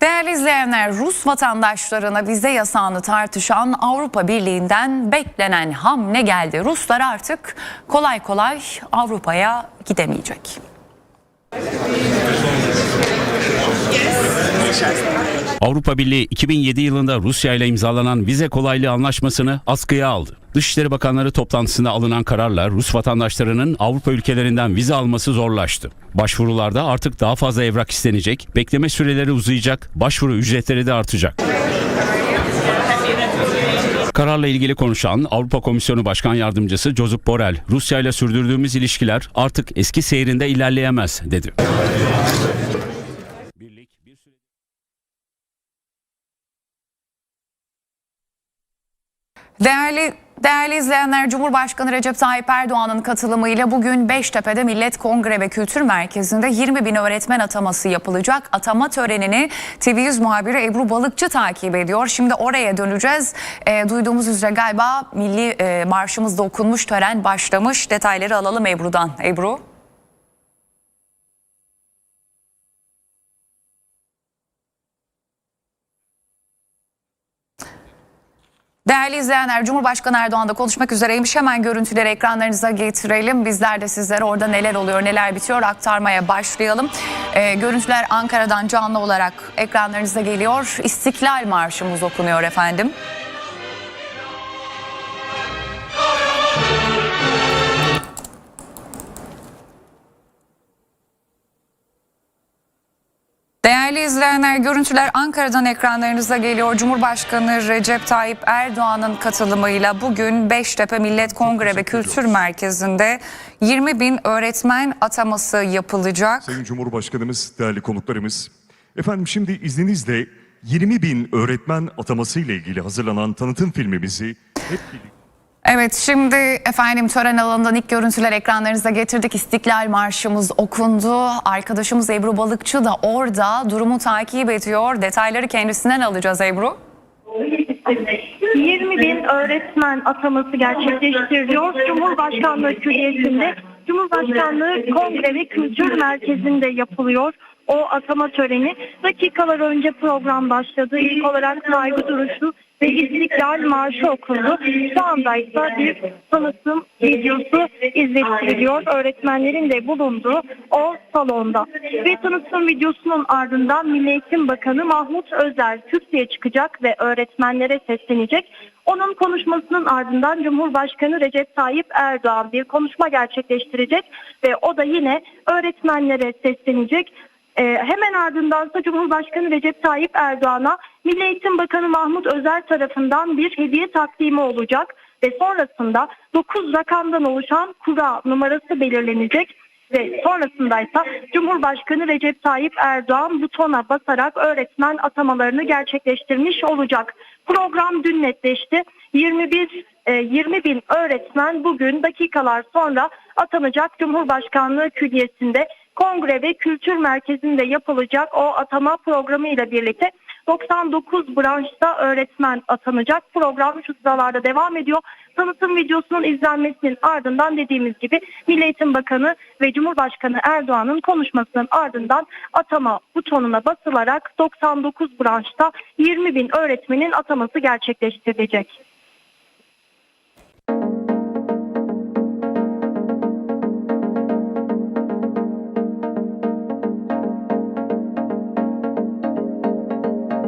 Değerli izleyenler, Rus vatandaşlarına vize yasağını tartışan Avrupa Birliği'nden beklenen hamle geldi. Ruslar artık kolay kolay Avrupa'ya gidemeyecek. Avrupa Birliği 2007 yılında Rusya ile imzalanan vize kolaylığı anlaşmasını askıya aldı. Dışişleri Bakanları toplantısında alınan kararla Rus vatandaşlarının Avrupa ülkelerinden vize alması zorlaştı. Başvurularda artık daha fazla evrak istenecek, bekleme süreleri uzayacak, başvuru ücretleri de artacak. Kararla ilgili konuşan Avrupa Komisyonu Başkan Yardımcısı Josep Borrell, Rusya ile sürdürdüğümüz ilişkiler artık eski seyrinde ilerleyemez dedi. Değerli Değerli izleyenler, Cumhurbaşkanı Recep Tayyip Erdoğan'ın katılımıyla bugün Beştepe'de Millet Kongre ve Kültür Merkezi'nde 20 bin öğretmen ataması yapılacak. Atama törenini TV100 muhabiri Ebru Balıkçı takip ediyor. Şimdi oraya döneceğiz. E, duyduğumuz üzere galiba milli e, marşımızda okunmuş tören başlamış. Detayları alalım Ebru'dan. Ebru. Değerli izleyenler, Cumhurbaşkanı Erdoğan da konuşmak üzereymiş. Hemen görüntüleri ekranlarınıza getirelim. Bizler de sizlere orada neler oluyor, neler bitiyor aktarmaya başlayalım. Ee, görüntüler Ankara'dan canlı olarak ekranlarınıza geliyor. İstiklal Marşımız okunuyor efendim. Değerli izleyenler görüntüler Ankara'dan ekranlarınıza geliyor. Cumhurbaşkanı Recep Tayyip Erdoğan'ın katılımıyla bugün Beştepe Millet Kongre ve Kültür Merkezi'nde 20 bin öğretmen ataması yapılacak. Sayın Cumhurbaşkanımız, değerli konuklarımız. Efendim şimdi izninizle 20 bin öğretmen ataması ile ilgili hazırlanan tanıtım filmimizi hep birlikte Evet şimdi efendim tören alanından ilk görüntüler ekranlarınıza getirdik. İstiklal Marşımız okundu. Arkadaşımız Ebru Balıkçı da orada durumu takip ediyor. Detayları kendisinden alacağız Ebru. 20 bin öğretmen ataması gerçekleştiriliyor. Cumhurbaşkanlığı Külliyesi'nde Cumhurbaşkanlığı Kongre ve Kültür Merkezi'nde yapılıyor. O atama töreni dakikalar önce program başladı. İlk olarak saygı duruşu ve İstiklal Marşı okundu. Şu anda ise bir tanıtım videosu izlettiriliyor. Öğretmenlerin de bulunduğu o salonda. Ve tanıtım videosunun ardından Milli Eğitim Bakanı Mahmut Özer kürsüye çıkacak ve öğretmenlere seslenecek. Onun konuşmasının ardından Cumhurbaşkanı Recep Tayyip Erdoğan bir konuşma gerçekleştirecek ve o da yine öğretmenlere seslenecek. Ee, hemen ardındansa Cumhurbaşkanı Recep Tayyip Erdoğan'a Milli Eğitim Bakanı Mahmut Özer tarafından bir hediye taklimi olacak ve sonrasında 9 rakamdan oluşan kura numarası belirlenecek ve sonrasında ise Cumhurbaşkanı Recep Tayyip Erdoğan butona basarak öğretmen atamalarını gerçekleştirmiş olacak. Program dün netleşti. 21 e, 20 bin öğretmen bugün dakikalar sonra atanacak Cumhurbaşkanlığı Külliyesi'nde Kongre ve Kültür Merkezi'nde yapılacak o atama programı ile birlikte 99 branşta öğretmen atanacak. Program şu sıralarda devam ediyor. Tanıtım videosunun izlenmesinin ardından dediğimiz gibi Milli Eğitim Bakanı ve Cumhurbaşkanı Erdoğan'ın konuşmasının ardından atama butonuna basılarak 99 branşta 20 bin öğretmenin ataması gerçekleştirilecek.